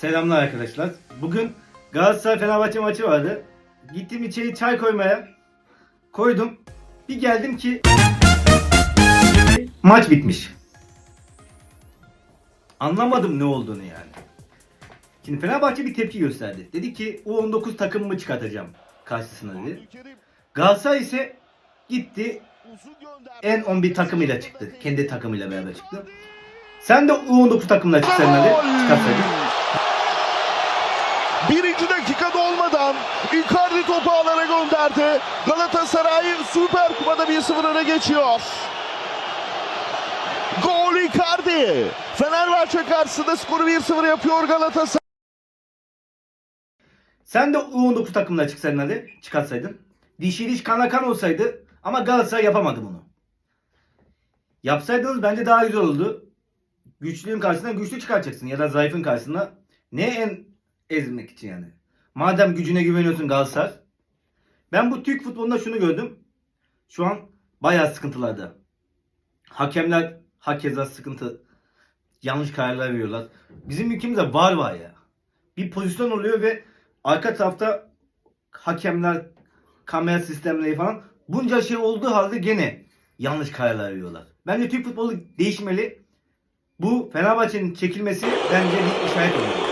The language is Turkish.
Selamlar arkadaşlar. Bugün Galatasaray Fenerbahçe maçı vardı. Gittim içeri çay koymaya. Koydum. Bir geldim ki maç bitmiş. Anlamadım ne olduğunu yani. Şimdi Fenerbahçe bir tepki gösterdi. Dedi ki U19 takımımı çıkartacağım karşısına dedi. Galatasaray ise gitti en 11 takımıyla çıktı. Kendi takımıyla beraber çıktı. Sen de U19 takımla çıksaydın hadi. Çıkarsaydın. Birinci dakikada olmadan Icardi topu alana gönderdi. Galatasaray Süper Kupa'da 1-0 öne geçiyor. Gol Icardi. Fenerbahçe karşısında skoru 1-0 yapıyor Galatasaray. Sen de U19 takımına çıksaydın hadi. Çıkartsaydın. Dişi diş kana kan olsaydı ama Galatasaray yapamadı bunu. Yapsaydınız bence daha güzel olurdu. Güçlüğün karşısına güçlü çıkartacaksın ya da zayıfın karşısına. Ne en ezmek için yani. Madem gücüne güveniyorsun Galatasaray. Ben bu Türk futbolunda şunu gördüm. Şu an bayağı sıkıntılarda. Hakemler hakeza sıkıntı. Yanlış kararlar veriyorlar. Bizim ülkemizde var var ya. Bir pozisyon oluyor ve arka tarafta hakemler, kamera sistemleri falan bunca şey olduğu halde gene yanlış kararlar veriyorlar. Bence Türk futbolu değişmeli. Bu Fenerbahçe'nin çekilmesi bence bir işaret olur.